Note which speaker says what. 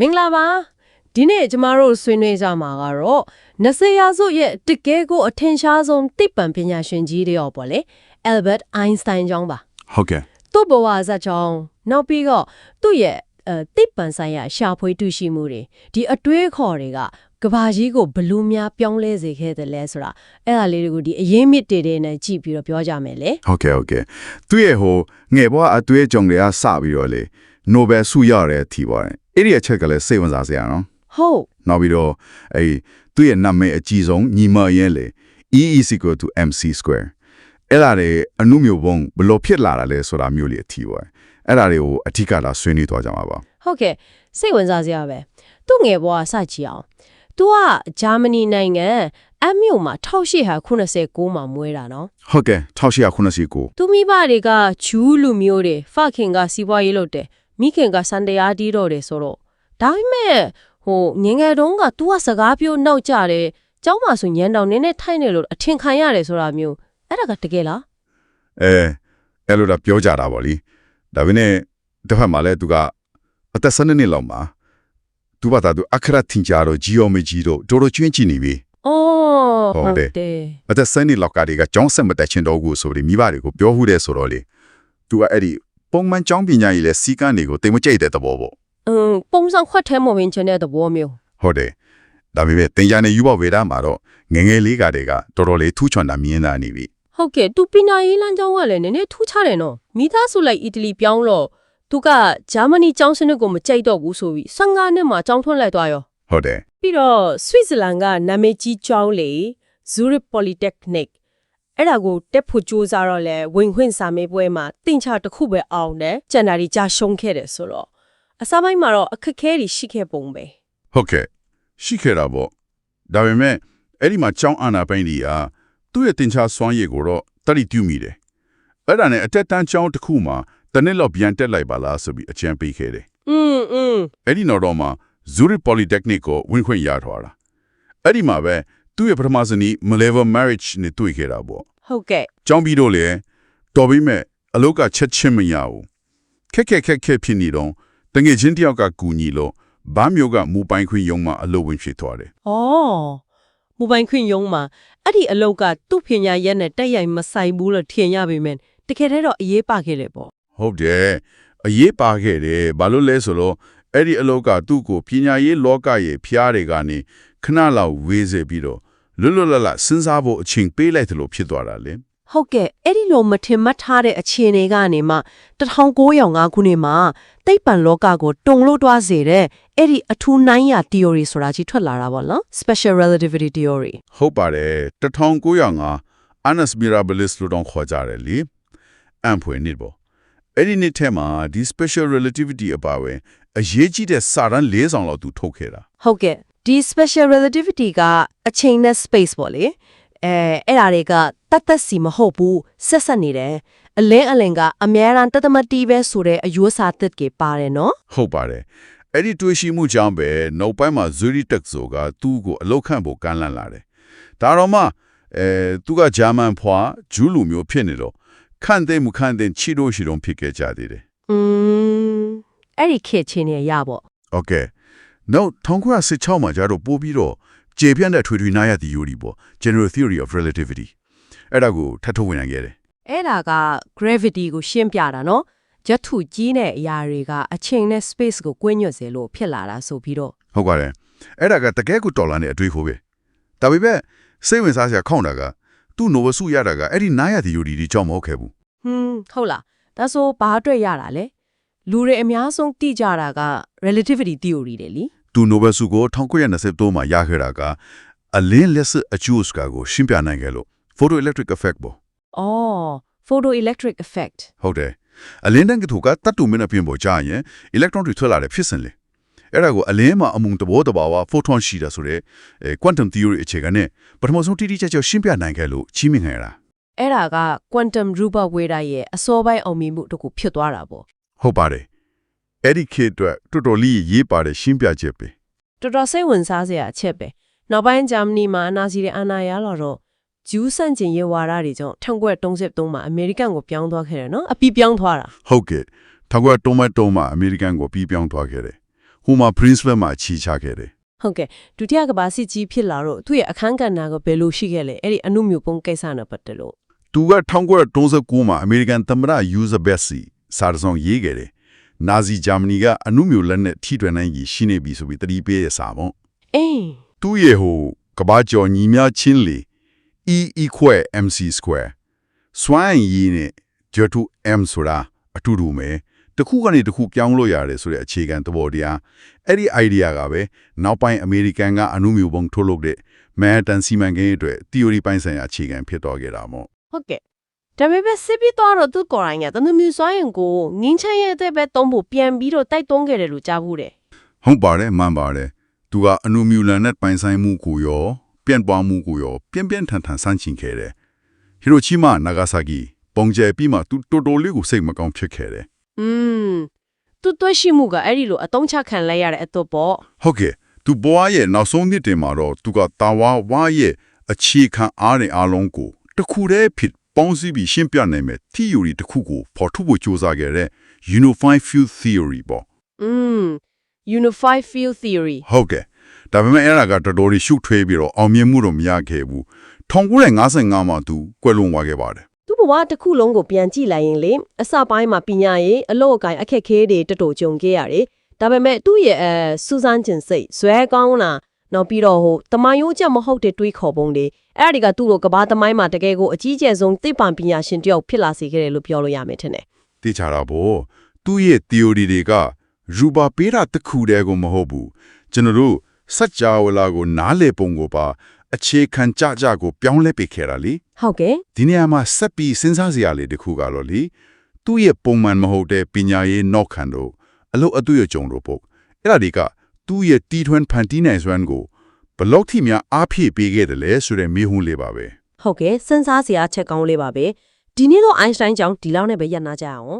Speaker 1: မင်္ဂလာပါဒီနေ့ကျမတို့ဆွေးနွေးကြမှာကတော့20ရာစုရဲ့တကယ်ကိုအထင်ရှားဆုံးသိပ္ပံပညာရှင်ကြီးတွေရောပေါ့လေ Albert Einstein ကြောင့်ပါ
Speaker 2: ဟုတ်ကဲ့
Speaker 1: သူ့ဘဝဇာတ်ကြောင့်နောက်ပြီးတော့သူ့ရဲ့အဲသိပ္ပံဆိုင်ရာရှာဖွေတွေ့ရှိမှုတွေဒီအတွေးအခေါ်တွေကကဘာကြီးကိုဘယ်လူးများပြောင်းလဲစေခဲ့တယ်လဲဆိုတာအဲ့ဒါလေးတွေကိုဒီအရင်မြစ်တေတွေနဲ့ကြည့်ပြီးတော့ပြောကြမယ်လေ
Speaker 2: ဟုတ်ကဲ့ဟုတ်ကဲ့သူရဲ့ဟိုငယ်ဘဝအတွေ့အကြုံတွေကစပြီးတော့လေနိုဘယ်ဆုရတဲ့အထိပါတယ် အဲ့ဒီအချက်ကလည်းစိတ်ဝင်စားစရာနော်
Speaker 1: ဟုတ်
Speaker 2: နောက်ပြီးတော့အဲ့သူ့ရဲ့နာမည်အကြီးဆုံးညီမရဲ့လေ E is equal to mc square အဲ့ဒါတွေအနုမျိုးပုံဘယ်လိုဖြစ်လာတာလဲဆိုတာမျိုးလေးအထိပါတယ်အဲ့ဒါတွေကိုအထီးကလာဆွေးနွေးသွားကြမှာပါ
Speaker 1: ဟုတ်ကဲ့စိတ်ဝင်စားစရာပဲသူ့ငယ်ဘဝစကြည့်အောင်သူကဂျာမနီနိုင်ငံအမြို့မှာ1889မှာမွေးတာနော်
Speaker 2: ဟုတ်ကဲ့1889
Speaker 1: သူမိဘတွေကဂျူးလူမျိုးတွေဖခင်ကစီးပွားရေးလုပ်တယ် မိခင်ကစံတရားတီးတော့တယ်ဆိုတော့ဒါပေမဲ့ဟိုငယ်ငယ်တုန်းက तू ကစကားပြောနောက်ကြတယ်ကျောင်းမှာဆိုညံတောင်နည်းနည်းထိုင်နေလို့အထင်ခံရတယ်ဆိုတာမျိုးအဲ့ဒါကတကယ်လား
Speaker 2: အဲအဲ့လိုတော့ပြောကြတာပေါ့လीဒါပေမဲ့တစ်ဖက်မှာလည်းသူကအသက်12နှစ်လောက်မှာသူဘာသာသူအခရာတင်ကြတော့ geometry တော့တော်တော်ကျွမ်းကျင်နေပြီ
Speaker 1: အော်
Speaker 2: ဟုတ်တယ်
Speaker 1: တယ်
Speaker 2: အသက်12နှစ်လောက်ကတည်းကကျောင်းဆက်မတက်ချင်တော့ဘူးဆိုပြီးမိဘတွေကိုပြောဟုတဲ့ဆိုတော့လေသူကအဲ့ဒီ ပုံမှန်ကျောင်းပညာရေးလဲစီကန်းတွေကိုတိမ်မကြိတ်တဲ့သဘောပေါ့
Speaker 1: အင်းပုံစံခွက်ထဲမှာဝင်ချင်တဲ့သဘောမျိုး
Speaker 2: ဟုတ်တယ်ဒါပေမဲ့တင်ကြတဲ့ယူဘဝေဒမှာတော့ငယ်ငယ်လေးကတည်းကတော်တော်လေးထူးချွန်တာမြင်တာနေပြီ
Speaker 1: ဟုတ်ကဲ့သူပညာရေးလမ်းကြောင်းကလည်းနည်းနည်းထူးခြားတယ်နော်မိသားစုလိုက်အီတလီပြောင်းလို့သူကဂျာမနီကျောင်းစနစ်ကိုမကြိုက်တော့ဘူးဆိုပြီး15နှစ်မှာကျောင်းထွန်းလိုက်သွားရော
Speaker 2: ဟုတ်တယ်
Speaker 1: ပြီးတော့ဆွစ်ဇာလန်ကနာမည်ကြီးကျောင်းလေ Zurich Polytechnic အဲ့ဒါကိုတက်ဖို့ကြိုးစားတော့လဲဝင်ခွင့်စာမေးပွဲမှာတင်ချတစ်ခုပဲအောင်တယ်ကျန်တာကြီးကြာရှုံးခဲ့တယ်ဆိုတော့အစားပိုင်းမှာတော့အခက်အခဲတွေရှိခဲ့ပုံပဲ
Speaker 2: ဟုတ်ကဲ့ရှိခဲ့တာပေါ့ဒါပေမဲ့အဲ့ဒီမှာကျောင်းအာနာပိန်ဒီအားသူ့ရဲ့တင်ချစွမ်းရည်ကိုတော့တတိတူးမိတယ်အဲ့ဒါနဲ့အတက်တန်းကျောင်းတစ်ခုမှာတနစ်လောက်ပြန်တက်လိုက်ပါလားဆိုပြီးအကြံပေးခဲ့တယ်
Speaker 1: อืมอืม
Speaker 2: အဲ့ဒီနောက်တော့မှ Zurich Polytechnic ကိုဝင်ခွင့်ရထွားတာအဲ့ဒီမှာပဲ သူ့ရဲ့ပထမဆုံးဤ Maleva marriage နဲ့တွေ့ခဲ့တာပေါ့
Speaker 1: ဟုတ်ကဲ့
Speaker 2: ကျောင်းပြီးတော့လေတော်ပြီးမဲ့အလုတ်ကချက်ချင်းမရဘူးခက်ခက်ခက်ခက်ဖြစ်နေတော့တငယ်ချင်းတယောက်ကကူညီလို့ဘာမျိုးကမူပိုင်ခွင့်ရုံမှာအလုပ်ဝင်ဖြစ်သွားတယ်
Speaker 1: ဩမူပိုင်ခွင့်ယုံမှာအဲ့ဒီအလောက်ကသူ့ပညာရက်နဲ့တက်ရိုင်မဆိုင်ဘူးလို့ထင်ရပေမဲ့တကယ်တည်းတော့အရေးပါခဲ့တယ်ပေါ့
Speaker 2: ဟုတ်တယ်အရေးပါခဲ့တယ်ဘာလို့လဲဆိုတော့ အဲ့ဒီအလောက်ကသူ့ကိုပညာရေးလောကရဲ့ဖျားတွေကနေခဏလောက်ဝေးစေပြီးတော့လွတ်လွတ်လပ်လပ်စဉ်းစားဖို့အချိန်ပေးလိုက်တယ်လို့ဖြစ်သွားတာလေ
Speaker 1: ဟုတ်ကဲ့အဲ့ဒီလိုမထင်မှတ်ထားတဲ့အခြေအနေကနေမှ1905ခုနှစ်မှာသိပ္ပံလောကကိုတုံလို့တွားစေတဲ့အဲ့ဒီအထူးနိုင်ရ theory ဆိုတာကြီးထွက်လာတာပေါ့နော် special relativity theory
Speaker 2: ဟုတ်ပါတယ်1905 Annus Mirabilis လို့တော့ခေါ်ကြတယ်လေအံဖွယ်နစ်ပေါ့အဲ့ဒီနှစ်ထဲမှာဒီ special relativity အပါအဝင် အရေးကြီးတဲ့စာတမ်း၄ဆောင်လောက်သူထုတ်ခဲ့တာ
Speaker 1: ဟုတ်ကဲ့ဒီ special relativity ကအချိန်နဲ့ space ပေါ့လေအဲအဲ့ဒါတွေကတတ်သက်စီမဟုတ်ဘူးဆက်ဆက်နေတယ်အလင်းအလင်ကအများရန်တသမတီပဲဆိုတဲ့အယိုးစာသစ်ကေပါတယ်နော်
Speaker 2: ဟုတ်ပါတယ်အဲ့ဒီတွေးရှိမှုကြောင့်ပဲနောက်ပိုင်းမှာ Zurich Tech ဆိုကသူ့ကိုအလောက်ခန့်ဖို့ကမ်းလှမ်းလာတယ်ဒါတော့မှအဲသူကဂျာမန်ဖွာဂျူးလူမျိုးဖြစ်နေတော့ခန့်တဲ့မခန့်တဲ့ချီတို့ရှိတော့ဖြစ်ခဲ့ကြသေးတယ်
Speaker 1: อืม အဲ့ဒီခေတ်ချင်းနေရပေါ့။
Speaker 2: Okay ။ Now 1916မှာကျတော့ပို့ပြီးတော့ကျေပြန့်တဲ့ထွေထွေနားရသီယိုရီပေါ့ General Theory of Relativity အဲ့ဒါကိုထပ်ထုတ်ဝင်နိုင်ခဲ့တယ်။
Speaker 1: အဲ့ဒါက gravity ကိုရှင်းပြတာနော်။ဂျက်ထူကြီးတဲ့အရာတွေကအချိန်နဲ့ space ကိုကွင်းညွတ်စေလို့ဖြစ်လာတာဆိုပြီးတော့
Speaker 2: ဟုတ်ပါတယ်။အဲ့ဒါကတကယ်ကိုတော်လာတဲ့အတွေးခိုးပဲ။ဒါပေမဲ့စိတ်ဝင်စားစရာခေါင်းတာကသူ့ Nova စုရတာကအဲ့ဒီနားရသီယိုရီကြီးကြောင့်မဟုတ်ခဲ့ဘူး။
Speaker 1: ဟွန်းဟုတ်လား။ဒါဆိုဘာအတွက်ရတာလဲ။ လူတွေအများဆုံးသိကြတာက relativity theory တယ်လी
Speaker 2: သူ Nobel ဆုကို1923မှာရခဲ့တာကအလင်းလက်စစ်အကျိုးစကားကိုရှင်းပြနိုင်ခဲ့လို့ photoelectric effect ပေါ့
Speaker 1: အော် photoelectric effect
Speaker 2: ဟုတ်တယ်အလင်းတန်းကတူကတတ်တူမင်းအပြင်ပေါ်ကြာရင် electron တွေထွက်လာတဲ့ဖြစ်စဉ်လေအဲ့ဒါကိုအလင်းမှာအမှုန်တဘောတဘာဝ photon ရှိတာဆိုတဲ့အဲ quantum theory အခြေခံနဲ့ပထမဆုံးတိတိကျကျရှင်းပြနိုင်ခဲ့လို့ချီးမြှင့်ခဲ့တာ
Speaker 1: အဲ့ဒါက quantum Rupert Weder ရဲ့အစောပိုင်းအောင်မြင်မှုတစ်ခုဖြစ်သွားတာပေါ့
Speaker 2: ဟုတ်ပါတယ်အဲ့ဒီခေတ်အတွက်တော်တော်လေးရေးပါတဲ့ရှင်းပြချက်ပဲ
Speaker 1: တော်တော်စိတ်ဝင်စားစရာအချက်ပဲနောက်ပိုင်းဂျာမနီမှာနာဇီတွေအာဏာရလာတော့ဂျူးဆန့်ကျင်ရေးဝါဒတွေကြောင့်1933မှာအမေရိကန်ကိုပြောင်းသွားခဲ့တယ်နော်အပြီးပြောင်းသွားတာ
Speaker 2: ဟုတ်ကဲ့19တုံးမတုံးမှာအမေရိကန်ကိုပြီးပြောင်းသွားခဲ့တယ်ဟိုမှာ Princeton မှာခြိချခဲ့တယ်
Speaker 1: ဟုတ်ကဲ့ဒုတိယကမ္ဘာစစ်ကြီးဖြစ်လာတော့သူ့ရဲ့အခန်းကဏ္ဍကဘယ်လိုရှိခဲ့လဲအဲ့ဒီအနုမြူပုံကိစ္စနဲ့ပတ်သက်လို့
Speaker 2: သူက1939မှာအမေရိကန်သမ္မတယူဇဘက်စီ စာတစောင်ရေးခဲ့တယ်နာဇီဂျာမနီကအနုမြူလက်နဲ့ထိတွယ်နိုင်ကြီးရှိနေပြီဆိုပြီးတတိပေးရစာပေါ့
Speaker 1: အေး
Speaker 2: သူ့ရဲ့ဟိုကဘာကျော်ညီများချင်းလေ E equal mc square စွမ်းရည်နဲ့ J2 m ဆိုတာအတူတူပဲတစ်ခုကနေတစ်ခုပြောင်းလို့ရတယ်ဆိုတဲ့အခြေခံသဘောတရားအဲ့ဒီ idea ကပဲနောက်ပိုင်းအမေရိကန်ကအနုမြူပုံထုတ်လုပ်တဲ့ Manhattan စီမံကိန်းအတွက် theory ပိုင်းဆိုင်ရာအခြေခံဖြစ်တော်ခဲ့တာမို့
Speaker 1: ဟုတ်ကဲ့ ဒါပေမဲ့စစ်ပြီးတော့သူကိုယ်တိုင်ကတနမြူစွမ်းရင်ကိုငင်းချမ်းရဲ့အတွက်ပဲတုံးဖို့ပြန်ပြီးတော့တိုက်တွန်းခဲ့တယ်လို့ကြားဘူးတယ်
Speaker 2: ဟုတ်ပါတယ်မှန်ပါတယ်သူကအနုမြူလန်နဲ့ပိုင်ဆိုင်မှုကိုရောပြန့်ပွားမှုကိုရောပြင်းပြင်းထန်ထန်ဆန့်ကျင်ခဲ့တယ်ဟီရိုချီမာနာဂါဆာကီပုံကျဲပြီးမှသူတော်တော်လေးကိုစိတ်မကောင်းဖြစ်ခဲ့တယ်
Speaker 1: อืมသူတွေ့ရှိမှုကအဲ့ဒီလိုအတုံးချခံလိုက်ရတဲ့အတော့ပေါ့
Speaker 2: ဟုတ်ကဲ့သူဘွားရဲ့နောက်ဆုံးနှစ်တင်မှာတော့သူကတာဝါဝါရဲ့အခြေခံအားနဲ့အားလုံးကိုတစ်ခုတည်းဖြစ် ပေါင်းစည်းပြီးရှင်းပြနိုင်မဲ့ theory တစ်ခုကိုဖော်ထုတ်ဖို့ကြိုးစားခဲ့တဲ့ unified field theory ပေါ့
Speaker 1: อืม unified field theory
Speaker 2: ဟုတ်ကဲ့ဒါပေမဲ့အဲ့ဒါကတော်တော်လေးရှုပ်ထွေးပြီးတော့အောင်မြင်မှုတော့မရခဲ့ဘူး1955မှာသူကွယ်လွန်သွားခဲ့ပါတယ်
Speaker 1: သူ့ဘဝတစ်ခုလုံးကိုပြန်ကြည့်လိုက်ရင်လေအစပိုင်းမှာပညာရေးအလို့အကိုင်အခက်ခဲတွေတတော်ကြုံခဲ့ရတယ်ဒါပေမဲ့သူ့ရဲ့အဲစူဇန်ကျင်စိတ်ဇွဲကောင်းလာ နောက်ပြီးတော့ဟိုတမန်ရိုးချက်မဟုတ်တဲ့တွေးခေါ်ပုံတွေအဲ့ဒီကသူ့လိုကဘာသမိုင်းမှာတကယ်ကိုအကြီးကျယ်ဆုံးသိပ္ပံပညာရှင်တစ်ယောက်ဖြစ်လာစေခဲ့တယ်လို့ပြောလို့ရမယ်ထင်တယ်
Speaker 2: သိချတာပေါ့သူ့ရဲ့ theory တွေကရူပါပေးတာတစ်ခုတည်းကိုမဟုတ်ဘူးကျွန်တော်တို့စัจ java လာကိုနားလေပုံကိုပါအခြေခံကြကြကိုပြောင်းလဲပေးခဲ့တာလေ
Speaker 1: ဟုတ်ကဲ့
Speaker 2: ဒီနေရာမှာဆက်ပြီးစဉ်းစားစရာလေးတစ်ခုကတော့လေသူ့ရဲ့ပုံမှန်မဟုတ်တဲ့ပညာရေးနောက်ခံတို့အလို့အတွေ့အကြုံတို့ပေါ့အဲ့ဒါတွေက သူ့ရဲ့တီထွန်းဖန်တီးနိုင်စွမ်းကိုဘယ်လောက်ထိများအားဖြည့်ပေးခဲ့တယ်လဲဆိုတဲ့မေးခွန်းလေးပါပဲ
Speaker 1: ဟုတ်ကဲ့စဉ်းစားစရာအချက်ကောင်းလေးပါပဲဒီနေ့တော့အိုင်စတိုင်းကြောင့်ဒီလောက်နဲ့ပဲရပ်နာကြအောင်